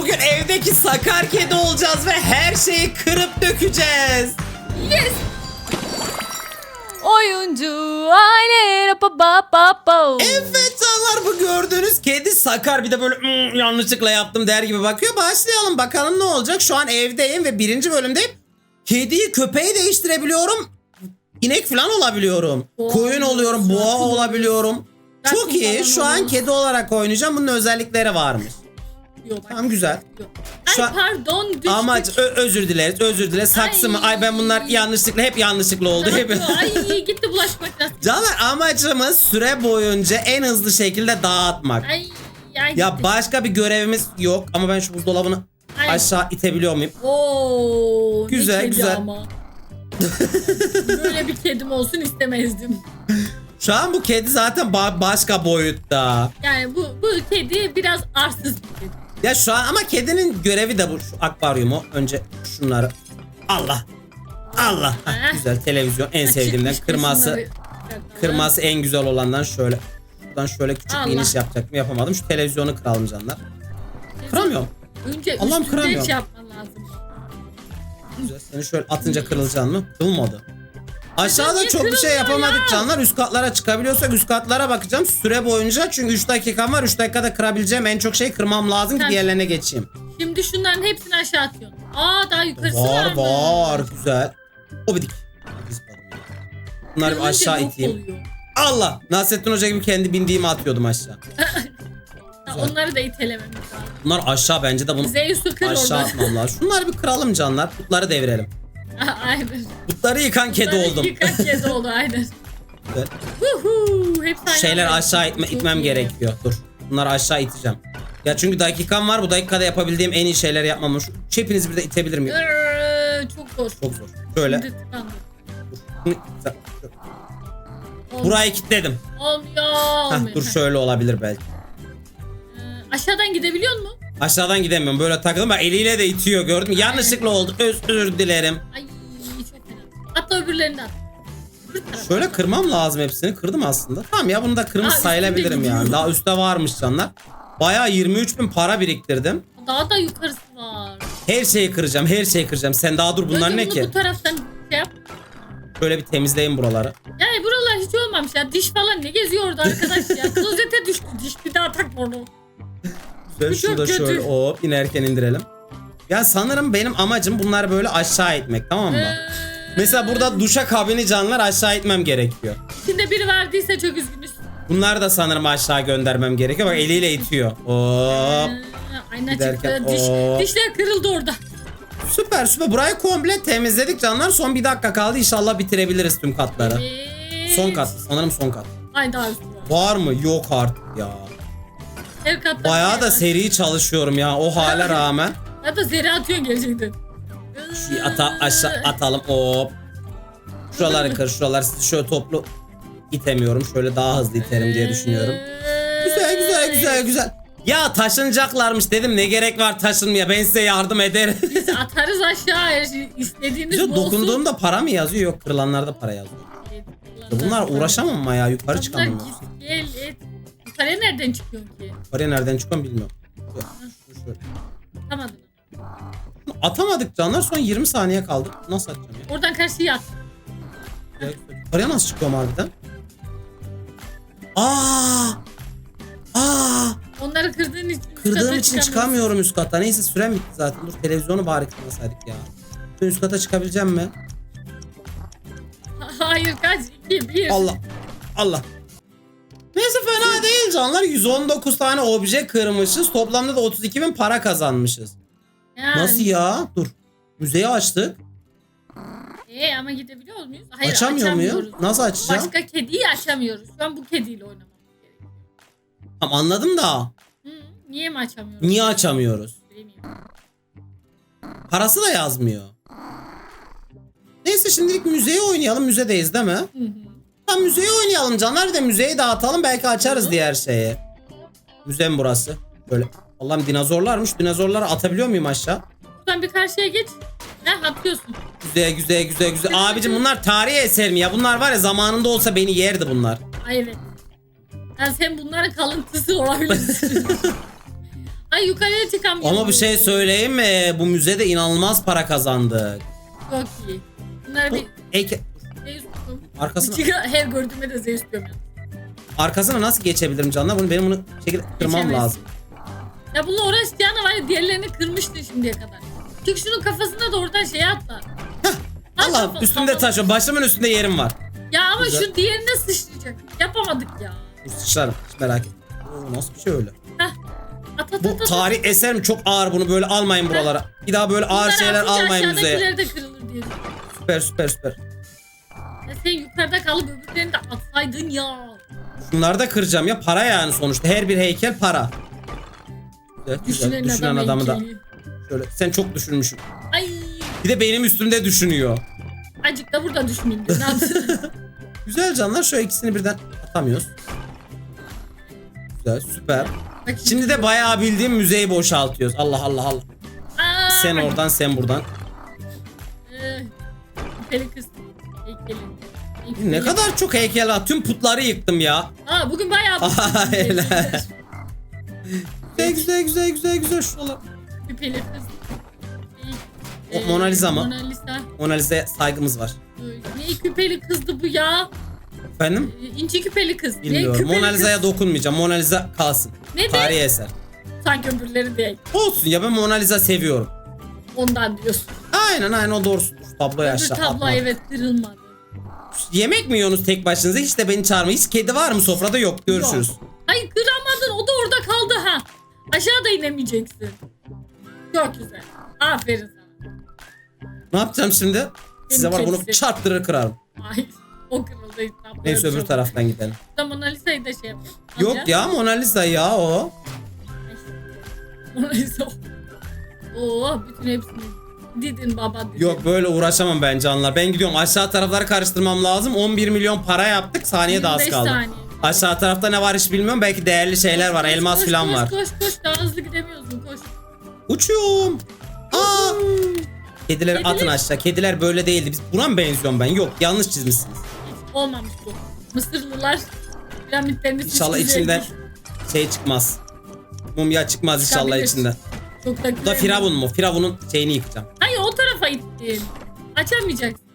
bugün evdeki sakar kedi olacağız ve her şeyi kırıp dökeceğiz. Yes. Oyuncu aile pa pa pa pa. Evet canlar bu gördüğünüz kedi sakar bir de böyle "Hmm, yanlışlıkla yaptım der gibi bakıyor. Başlayalım bakalım ne olacak. Şu an evdeyim ve birinci bölümdeyim. Kediyi köpeği değiştirebiliyorum. İnek falan olabiliyorum. Boğa Koyun oluyorum, boğa olabiliyorum. Çok iyi. Şu an kedi olarak oynayacağım. Bunun özellikleri varmış. Yok. Tamam güzel. Şu Ay an- pardon düştük. Amaç ö- özür dileriz, özür dileriz. Saksı mı? Ay ben bunlar yanlışlıkla hep yanlışlıkla oldu. Hep. Ay gitti bulaşık makinesi. Canlar amacımız süre boyunca en hızlı şekilde dağıtmak. Ay ay Ya gitti. başka bir görevimiz yok ama ben şu buzdolabını Ay. aşağı itebiliyor muyum? Oo, ne Güzel, kedi güzel. Ama. Böyle bir kedim olsun istemezdim. Şu an bu kedi zaten ba- başka boyutta. Yani bu bu kedi biraz arsız bir kedi. Ya şu an ama kedinin görevi de bu. Şu akvaryumu önce şunları. Allah. Allah. Hah, güzel televizyon en sevdiğimden. Çıkmış Kırması kırması en güzel olandan şöyle. Şuradan şöyle küçük Allah. bir iniş yapacaktım yapamadım. Şu televizyonu kıralım canlar. Kıramıyorum. Önce Allah'ım üstünde kıramıyorum. şey yapman lazım. Güzel. Seni şöyle atınca kırılacaksın mı? Kırılmadı. Aşağıda çok bir şey yapamadık ya? canlar. Üst katlara çıkabiliyorsak üst katlara bakacağım. Süre boyunca çünkü 3 dakikam var. 3 dakikada kırabileceğim en çok şey kırmam lazım ki Sen- diğerlerine geçeyim. Şimdi şunların hepsini aşağı atıyorsun. Aa daha yukarısı Var var mı? var güzel. O bidik. Bunları bir Kırılınca aşağı yok iteyim. oluyor. Allah! Nasrettin Hoca gibi kendi bindiğimi atıyordum aşağı. Ha, onları da itelememiz lazım. Bunlar aşağı bence de bunu Zeus'u kır aşağı orada. atmam lazım. Şunları bir kıralım canlar. Putları devirelim. aynen. Putları yıkan kedi Bunları oldum. Yıkan kedi oldu aynen. Huhu, aynı Şeyler aşağı itme, Çok itmem iyi. gerekiyor. Dur. Bunları aşağı iteceğim. Ya çünkü dakikam var. Bu dakikada yapabildiğim en iyi şeyleri yapmam. Şu hepinizi bir de itebilir miyim? Çok zor. Çok zor. Şöyle. Şimdi Olmuyor. Burayı kilitledim. Olmuyor. Heh, olmuyor. dur şöyle olabilir belki. Ee, aşağıdan gidebiliyor mu? Aşağıdan gidemiyorum. Böyle takıldım. Bak eliyle de itiyor gördün mü? Yanlışlıkla oldu. Özür dilerim. Ay Atla öbürlerini at. Şöyle kırmam lazım hepsini. Kırdım aslında. Tamam ya bunu da kırmış Aa, sayılabilirim üstünde yani. gidiyor. Daha üstte varmış canlar. Bayağı 23 bin para biriktirdim. Daha da yukarısı var. Her şeyi kıracağım. Her şeyi kıracağım. Sen daha dur bunlar Önce ne bunu ki? Bu taraftan şey yap. Şöyle bir temizleyin buraları. Yani buralar hiç olmamış ya. Diş falan ne geziyor orada arkadaş ya. Klozete düştü diş bir daha takma onu. Şöyle Bu çok şurada kötü. şöyle hop inerken indirelim. Ya sanırım benim amacım bunları böyle aşağı itmek tamam mı? Ee, Mesela burada duşa kabini canlar aşağı itmem gerekiyor. içinde biri vardıysa çok üzgünüz. Bunları da sanırım aşağı göndermem gerekiyor. Bak eliyle itiyor. Hop. Ayna Giderken- çıktı. Diş, dişler kırıldı orada. Süper süper. Burayı komple temizledik canlar. Son bir dakika kaldı. İnşallah bitirebiliriz tüm katları. Evet. Son kat. Sanırım son kat. Ay daha üstü var. Var mı? Yok artık ya. Her katta Bayağı da var. seri çalışıyorum ya o hale rağmen. Ya da zeri atıyorsun gerçekten. Şu ata aşağı atalım. Hop. Şuraları kır. Şuralar sizi şöyle toplu itemiyorum. Şöyle daha hızlı iterim diye düşünüyorum. Güzel güzel güzel güzel. Ya taşınacaklarmış dedim ne gerek var taşınmaya ben size yardım ederim. Biz atarız aşağı istediğiniz Güzel, olsun. dokunduğumda para mı yazıyor yok kırılanlarda para yazıyor. Bunlar uğraşamam mı ya yukarı çıkamam. git gel et. Yukarıya nereden çıkıyorsun ki? Paraya nereden çıkıyorum bilmiyorum. Yok, şöyle. Atamadın. Atamadık canlar son 20 saniye kaldı. Nasıl atacağım ya? Oradan karşıya at. Ya, Yukarıya nasıl çıkıyorum harbiden? Aa! Aa! Onları kırdığın için Kırdığım için çıkamıyorum üst kata. Neyse sürem bitti zaten. Dur televizyonu bari kırmasaydık ya. Ben üst kata çıkabileceğim mi? Hayır kaç? 2, 1. Allah. Allah. Neyse fena değil canlar. 119 tane obje kırmışız. Toplamda da 32 bin para kazanmışız. Yani. Nasıl ya? Dur. Müzeyi açtık. Ee, ama gidebiliyor muyuz? Hayır Açamıyor muyum? açamıyoruz. Nasıl açacağım? Başka kediyi açamıyoruz. Şu an bu kediyle oynamamız gerekiyor. Tamam anladım da. Hı, niye mi açamıyoruz? Niye açamıyoruz? Bilmiyorum. Parası da yazmıyor. Neyse şimdilik müzeye oynayalım. Müzedeyiz değil mi? Hı hı. Tamam müzeye oynayalım canlar. Bir de müzeyi dağıtalım. Belki açarız diğer şeyi. Müze mi burası? Böyle. Allah'ım dinozorlarmış. Dinozorları atabiliyor muyum aşağı? Buradan bir karşıya geç. Ne atıyorsun? Güzel güzel güzel güzel. Abicim bunlar tarihi eser mi ya? Bunlar var ya zamanında olsa beni yerdi bunlar. Ay evet. Yani sen bunların kalıntısı olabilirsin. Ay yukarıya çıkamıyorum. Ama bir şey söyleyeyim mi? Bu müzede inanılmaz para kazandık. Çok iyi. Bunlar Bu bir heyke- Zeus tutum. arkasına, her gördüğümde de Zeus diyorum ya. arkasına nasıl geçebilirim canlar? Bunu benim bunu bir şekilde kırmam lazım. Ya bununla uğraşacağına var ya diğerlerini kırmıştın şimdiye kadar. Çık şunun kafasına da oradan şey atla. Al Allah kafa- üstünde kafa- taş. Başımın üstünde yerim var. Ya ama Güzel. şu diğerine sıçrayacak. Yapamadık ya. Dur. Hiç merak etme. Oo, nasıl bir şey öyle? Heh. At at Bu at at. tarih eser mi? Çok ağır bunu böyle almayın buralara. Bir daha böyle ağır Bunları şeyler atınca almayın müzeye. aşağıdakileri de kırılır diye. Süper süper süper. Ya sen yukarıda kalıp öbürlerini de atsaydın ya. Bunları da kıracağım ya. Para yani sonuçta. Her bir heykel para. Güzel, güzel. Düşünen, Düşünen adam adamı da. Şöyle. Sen çok düşünmüşsün. Ay Bir de benim üstümde düşünüyor. acık da burada düşüneyim. Ne yapsın? Güzel canlar. Şu ikisini birden atamıyoruz. Güzel süper. Bak Şimdi de bayağı bildiğim müzeyi boşaltıyoruz. Allah Allah Allah. Aa, Sen oradan sen buradan. Ee. Heykeli. Ne kadar çok heykel var. Tüm putları yıktım ya. Aa bugün bayağı Aynen. Güzel güzel güzel güzel güzel şuralar. Küpeli kız. O Mona Lisa mı? Mona Lisa. Mona Lisa'ya saygımız var. Ne küpeli kızdı bu ya? Efendim? Ee, İnci küpeli kız. Ne Bilmiyorum. küpeli Mona kız? Lisa'ya dokunmayacağım. Mona Lisa kalsın. Neden? Tarihi eser. Sanki öbürleri değil. Olsun ya ben Mona Lisa seviyorum. Ondan diyorsun. Aynen aynen o doğrusu. Tabloyu Öbür aşağı tablo atma. evet kırılmadı. Yemek mi yiyorsunuz tek başınıza? Hiç de beni çağırmayın. Hiç kedi var mı sofrada? Yok. Görüşürüz. Hayır Aşağıda inemeyeceksin. Çok güzel. Aferin sana. Ne yapacağım şimdi? Size var bunu çarptırır kırarım. Ay o kırıldı. Neyse öbür yapacağım. taraftan gidelim. Da Mona Lisa'yı da şey yapayım. Yok ya Mona Lisa ya o. Mona Lisa. Oo bütün hepsini didin baba didin. Yok böyle uğraşamam ben canlar. Ben gidiyorum aşağı tarafları karıştırmam lazım. 11 milyon para yaptık. Saniye daha az 25 kaldı. saniye. Aşağı tarafta ne var hiç bilmiyorum. Belki değerli şeyler var. Elmas koş, falan koş, var. Koş koş daha hızlı gidemiyorsun koş. Uçuyorum. Aa! Kedileri Kediler- atın aşağı. Kediler böyle değildi. Biz buna mı benziyorum ben? Yok yanlış çizmişsiniz. Olmamış bu. Mısırlılar piramitlerini İnşallah içinden şey çıkmaz. Mumya çıkmaz inşallah Çıkabilir. içinden. Çok da Bu da Firavun mu? Firavun'un şeyini yıkacağım. Hayır o tarafa ittin. Açamayacaksın.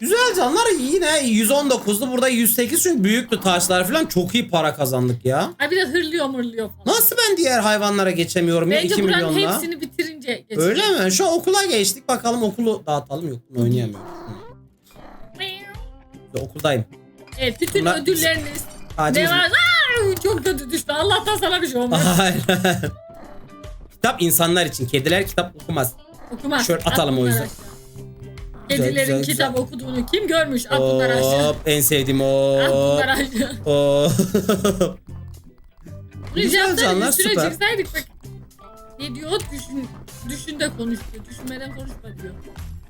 Güzel canlar yine 119'du burada 108 çünkü büyüktü taşlar falan çok iyi para kazandık ya. Ay bir de hırlıyor mırlıyor falan. Nasıl ben diğer hayvanlara geçemiyorum ya Bence 2 buranın milyonla? hepsini bitirince geçecek. Öyle mi? Şu an okula geçtik bakalım okulu dağıtalım yok bunu oynayamıyorum. Hı. Okuldayım. Evet bütün Bunlar- ödülleriniz Sadece ne var? Aa, çok kötü düştü. Allah'tan sana bir şey olmaz. Aynen. kitap insanlar için. Kediler kitap okumaz. Okumaz. Şöyle At atalım o yüzden. Güzel, Kedilerin güzel, kitap okuduğunu kim görmüş? At bunları aşağı. Hop en sevdiğim At o. bunları aşağı. Hop. Bunu Güzel canlar, üstüne süper. çıksaydık bak. Ne diyor? Düşün, düşün de konuş diyor. Düşünmeden konuşma diyor.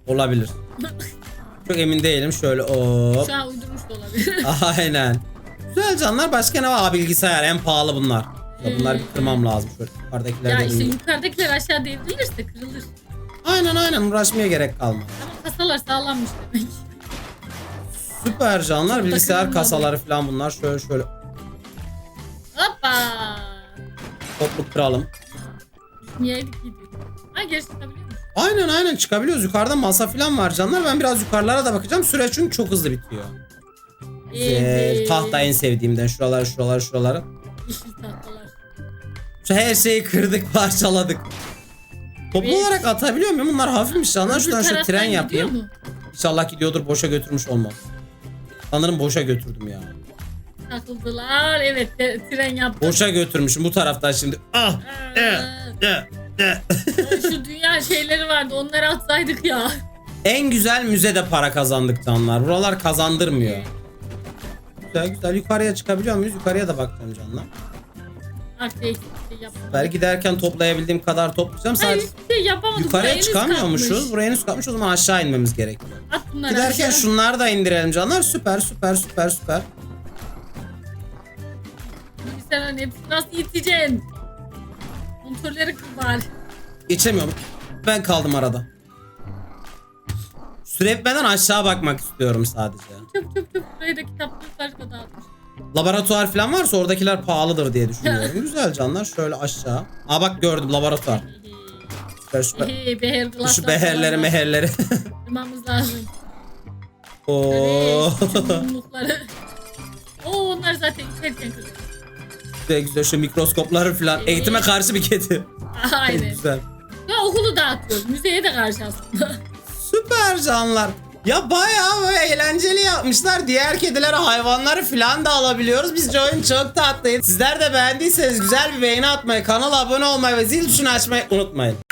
Olabilir. Çok emin değilim. Şöyle hop. Şu an uydurmuş da olabilir. Aynen. Güzel canlar. Başka ne var? Aa, bilgisayar en pahalı bunlar. Ya bunlar bir kırmam lazım. Şöyle yukarıdakiler ya işte yukarıdakiler aşağı devrilirse kırılır. Aynen aynen uğraşmaya gerek kalmadı. Ama kasalar sağlammış demek. Süper canlar. Bilgisayar kasaları falan bunlar. Şöyle şöyle Hoppa. toplu kıralım. Düşmeyeydik gidiyor. Ha çıkabiliyor musun? Aynen aynen çıkabiliyoruz. Yukarıda masa falan var canlar. Ben biraz yukarılara da bakacağım. Süreç çünkü çok hızlı bitiyor. Güzel. Tahta en sevdiğimden. Şuraları şuraları şuraları. Yeşil tahtalar. Şu her şeyi kırdık parçaladık. Toplu Evet. olarak atabiliyor muyum? Bunlar hafifmiş canlar. Öbür Şuradan şu taraftan tren gidiyor yapayım. mu? İnşallah gidiyordur. Boşa götürmüş olmam. Sanırım boşa götürdüm ya. Takıldılar. Evet tren yaptı. Boşa götürmüşüm bu taraftan şimdi. Ah! Aa, Eh, eh, eh. Şu dünya şeyleri vardı onları atsaydık ya. En güzel müzede para kazandık canlar. Buralar kazandırmıyor. Güzel güzel yukarıya çıkabiliyor muyuz? Yukarıya da bakacağım canlar. Artık şey yapmadım. Belki giderken toplayabildiğim kadar toplayacağım. Hayır Sadece hiçbir şey yapamadık. yukarıya Buraya çıkamıyormuşuz. Buraya henüz kalkmış o zaman aşağı inmemiz gerekiyor. At bunları Giderken aşağı. şunları da indirelim canlar. Süper süper süper süper. Bilgisayarın hepsi nasıl yeteceksin? Kontrolleri kır bari. Geçemiyorum. Ben kaldım arada. Süre bitmeden aşağı bakmak istiyorum sadece. Çöp çöp çöp. Buraya da kitaplıkları da dağıtmış. Laboratuvar falan varsa oradakiler pahalıdır diye düşünüyorum. Güzel canlar şöyle aşağı. Aa bak gördüm laboratuvar. Şu, Hey, beher şu beherleri meherleri. Kırmamız lazım. Oo. Oo onlar zaten içerken kırıyor. güzel güzel şu mikroskopları falan. Eğitime karşı bir kedi. Aynen. güzel. Ya okulu dağıtıyoruz. Müzeye de karşı aslında. Süper canlar. Ya bayağı böyle eğlenceli yapmışlar. Diğer kedilere hayvanları falan da alabiliyoruz. Bizce oyun çok tatlıydı. Sizler de beğendiyseniz güzel bir beğeni atmayı, kanala abone olmayı ve zil tuşunu açmayı unutmayın.